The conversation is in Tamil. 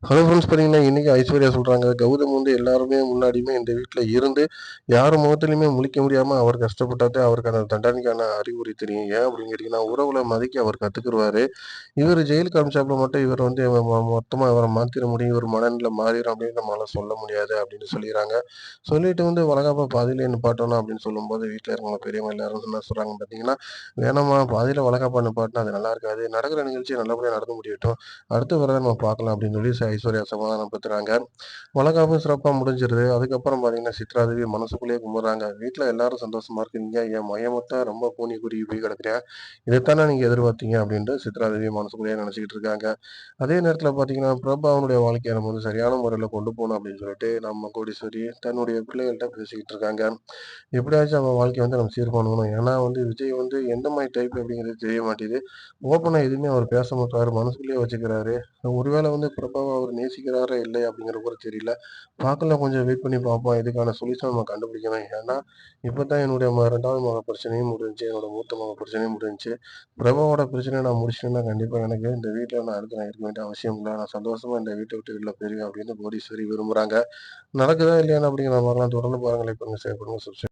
ஹலோ ஃப்ரெண்ட்ஸ் பார்த்தீங்கன்னா இன்றைக்கி ஐஸ்வர்யா சொல்கிறாங்க கௌதம் வந்து எல்லாருமே முன்னாடியுமே இந்த வீட்டில் இருந்து யார் முகத்துலையுமே முழிக்க முடியாமல் அவர் கஷ்டப்பட்டாதே அவருக்கு அந்த தண்டனைக்கான அறிகுறி தெரியும். ஏன் அப்படின்னு கேட்டிங்கன்னா உறவுல மதிக்க அவர் கற்றுக்குருவார் இவர் ஜெயிலுக்கு அமிச்சாப்புல மட்டும் இவர் வந்து மொத்தமாக இவரை மாற்றிட முடியும். இவர் மனநிலை மாறிடும் அப்படின்னு நம்மளால் சொல்ல முடியாது அப்படின்னு சொல்லிடுறாங்க. சொல்லிட்டு வந்து வளகாப்பா பாதியில் நிப்பாட்டணும் அப்படின்னு சொல்லும்போது வீட்டில் இருக்கவங்க பெரியவங்க எல்லாரும் என்ன சொல்கிறாங்க பார்த்தீங்கன்னா வேணாமா பாதியில் வளகாப்பா நிப்பாட்டினா அது நல்லா இருக்காது. நடக்கிற நிகழ்ச்சி நல்லபடியாக நடந்து முடியட்டும். அடுத்து வரதை நம்ம பார்க்கலாம் அப்படின்னு சொல்லி ஐஸ்வர்யா சமாதானப்படுத்துறாங்க வளகாப்பும் சிறப்பாக முடிஞ்சிருது. அதுக்கப்புறம் பார்த்தீங்கன்னா சித்ராதேவி மனசுக்குள்ளேயே கும்பிட்றாங்க. வீட்டில் எல்லாரும் சந்தோஷமா இருக்கீங்க. என் மையமொத்த ரொம்ப பூனி குருவி போய் கிடக்குறேன் இதைத்தானே நீங்கள் எதிர்பார்த்தீங்க அப்படின்ட்டு சித்ராதேவி மனசுக்குள்ளேயே நினச்சிக்கிட்டு இருக்காங்க. அதே நேரத்தில் பார்த்தீங்கன்னா பிரபாவனுடைய வாழ்க்கையை நம்ம வந்து சரியான முறையில் கொண்டு போகணும் அப்படின்னு சொல்லிட்டு நம்ம கோடீஸ்வரி தன்னுடைய பிள்ளைகள்கிட்ட பேசிக்கிட்டு இருக்காங்க. எப்படியாச்சும் அவன் வாழ்க்கையை வந்து நம்ம சீர் பண்ணணும் ஏன்னா வந்து விஜய் வந்து எந்த மாதிரி டைப் அப்படிங்கிறது தெரிய மாட்டேது ஓப்பனாக எதுவுமே அவர் பேச மாட்டாரு. மனசுக்குள்ளேயே வச்சுக்கிறாரு. ஒருவேளை வந்து பிரபாவை அவர் நேசிக்கிறாரா இல்லை அப்படிங்கிற கூட தெரியல. பார்க்கல கொஞ்சம் வெயிட் பண்ணி பார்ப்போம். இதுக்கான சொல்யூஷன் நம்ம கண்டுபிடிக்கணும். ஏன்னா இப்போ தான் என்னுடைய ரெண்டாவது மக பிரச்சனையும் முடிஞ்சு என்னோட மூத்த மக பிரச்சனையும் முடிஞ்சு பிரபாவோட பிரச்சனையை நான் முடிச்சிட்டேன்னா கண்டிப்பாக எனக்கு இந்த வீட்டில் நான் அடுத்து நான் இருக்க வேண்டிய அவசியம் இல்லை. நான் சந்தோஷமாக இந்த வீட்டை விட்டு வெளியில் போயிருவேன் அப்படின்னு கோடீஸ்வரி விரும்புகிறாங்க நடக்குதா இல்லையான்னு அப்படிங்கிற மாதிரிலாம் தொடர்ந்து பாருங்கள் இப்போ செய்யப்படுங்க சப்ஸ்கிரைப்